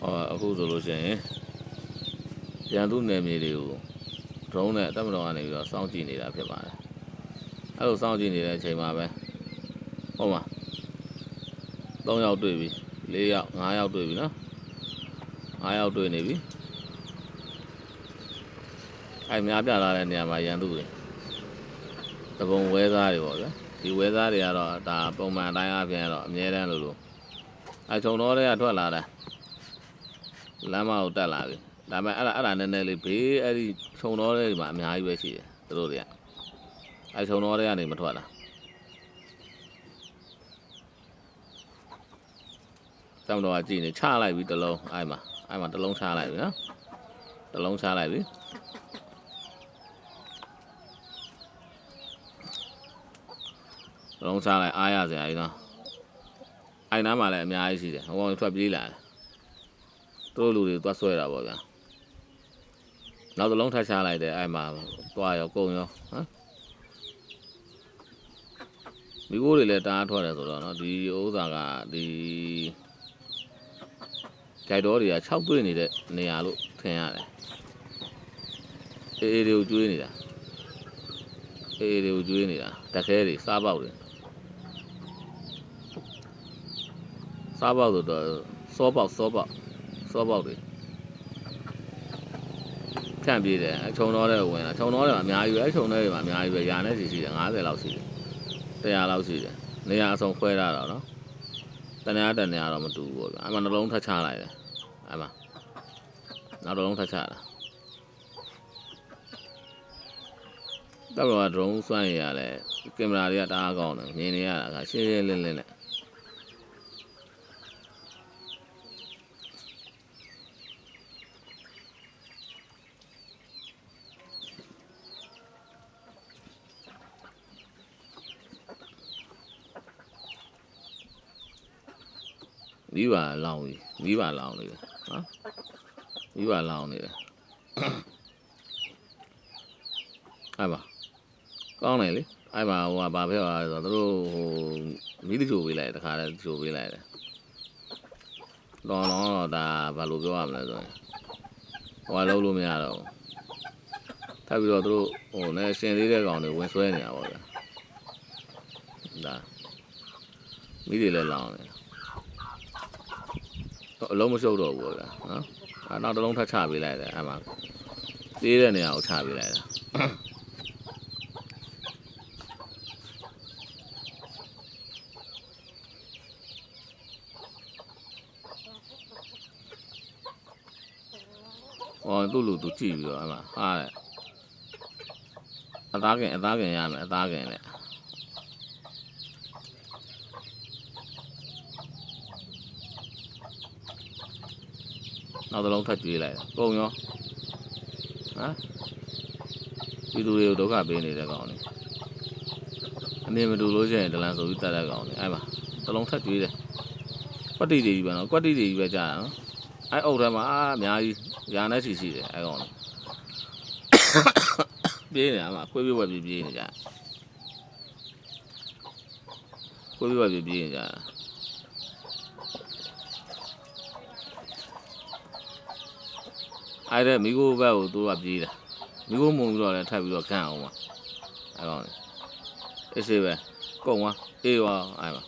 ဟောအခုဆိုလို့ရှိရင်ရန်သူနယ်မြေတွေကိုဒရုန်းနဲ့တပ်မတော်ကနေပြီးတော့စောင့်ကြည့်နေတာဖြစ်ပါတယ်အဲ့လိုစောင့်ကြည့်နေတဲ့အချိန်မှာပဲဟုတ်မှာ3ယောက်တွေ့ပြီ4ယောက်5ယောက်တွေ့ပြီနော်5ယောက်တွေ့နေပြီအဲ့များပြလာတဲ့နေရာမှာရန်သူတွေတပုံဝဲသားတွေပေါ့ဗျာဒီဝဲသားတွေကတော့ဒါပုံမှန်အတိုင်းအပြင်ကတော့အမြဲတမ်းလို့လို့အဲခြုံတော်တွေကထွက်လာတာ လမ်းမကိုတက်လာပြီဒါပေမဲ့အဲ့ဒါအဲ့ဒါနည်းနည်းလေးဘေးအဲ့ဒီခြုံတော်တွေမှာအများကြီးပဲရှိတယ်သူတို့တွေကအဲခြုံတော်တွေကနေမထွက်လာတောင်တော်ကကြည်နေချလိုက်ပြီတစ်လုံးအဲ့မှာအဲ့မှာတစ်လုံးချလိုက်ပြီနော်တစ်လုံးချလိုက်ပြီတစ်လုံးချလိုက်အားရစရာကြီးနော်အဲ့နားမှာလည်းအများကြီးရှိတယ်ဟိုကောင်ထွက်ပြေးလာတယ် သူတို့လူတွေသွားဆွဲတာပေါ့ဗျာနောက်တစ်လုံးထပ်ချလိုက်တယ်အဲ့မှာသွားရောကုံရောဟမ်မိခိုးတွေလည်းတားထွက်တယ်ဆိုတော့နော်ဒီဥစ္စာကဒီကြိုက်တော်တွေက6တွေ့နေတဲ့နေရာလို့ထင်ရတယ်အေးအေးတွေကိုကျွေးနေတာအေးအေးတွေကိုကျွေးနေတာတခဲတွေစားပေါက်တွေစားပေါက်ဆိုတော့စောပေါက်စောပေါက် စောပေါက်တွေဖြန့်ပြေးတယ်အချုံတော်တဲ့ဝင်လာချုံတော်တဲ့မှာအများကြီးပဲအချုံတဲ့တွေမှာအများကြီးပဲရာနဲ့စီရှိတယ်90လောက်ရှိတယ်100လောက်ရှိတယ်နေရာအစုံခွဲထားတာနော်တနေရာတနေရာတော့မတူဘူးပေါ့ဗျာအဲ့မှာနှလုံးထပ်ချလိုက်တယ်အဲ့မှာနောက်တစ်လုံးထပ်ချတာတော့တော့ drone စွန့်ရရတယ်ကင်မရာတွေကတအားကောင်းတယ်မြင်နေရတာကရှင်းရှင်းလင်းလင်းနဲ့ မိဘလောင်ပြီမိဘလောင်နေတယ်နော်မိဘလောင်နေတယ်အဲ့ပါကောင်းတယ်လေအဲ့မှာဟိုကဘာဖြစ်သွားလဲဆိုတော့သူတို့ဟိုမိတချိုပေးလိုက်တခါတည်းချိုပေးလိုက်တယ်တော်တော့ဒါဘာလို့ပြောရမလဲဆိုရင်ဟိုကလုံးလို့မရတော့ဘူးထပ်ပြီးတော့သူတို့ဟိုနဲ့ရှင်သေးတဲ့ကောင်တွေဝင်ဆွဲနေတာပေါ့ဗျာဒါမိတွေလည်းလောင်နေ အလုံးမရှုပ်တော့ဘူးပေါ့ဗျာနော်အဲနောက်တစ်လုံးထပ်ချပေးလိုက်တယ်အဲ့မှာသေးတဲ့နေရာကိုချပေးလိုက်တာဟောသူ့လူသူကြည့်ပြီးတော့အဲ့မှာဟာတဲ့အသားကင်အသားကင်ရမယ်အသားကင်နဲ့ နောက်တစ်လုံးထပ်ကျွေးလိုက်တယ်ကုန်ရောဟမ်ပြည်သူတွေကိုဒုက္ခပေးနေတဲ့ကောင်လေအမြင်မတူလို့ရှိရင်ဒလန်ဆိုပြီးတတ်တဲ့ကောင်လေအဲ့မှာတစ်လုံးထပ်ကျွေးတယ်ကွက်တိတွေကြီးပဲနော်ကွက်တိတွေကြီးပဲကြာတာနော်အဲ့အုပ်ထဲမှာအာအများကြီးရာနဲ့စီရှိတယ်အဲ့ကောင်လေပြေးနေတာမှာခွေးပြေးဝက်ပြေးပြေးနေကြခွေးပြေးဝက်ပြေးပြေးနေကြ အဲ့ဒါမိကိုဘက်ကိုသူကပြေးတာမိကိုမုံပြီးတော့လည်းထပ်ပြီးတော့ခံအောင်ပါအဲ့ကောင်လေအေးစေးပဲကုန်သွားအေးသွားအဲ့မှာ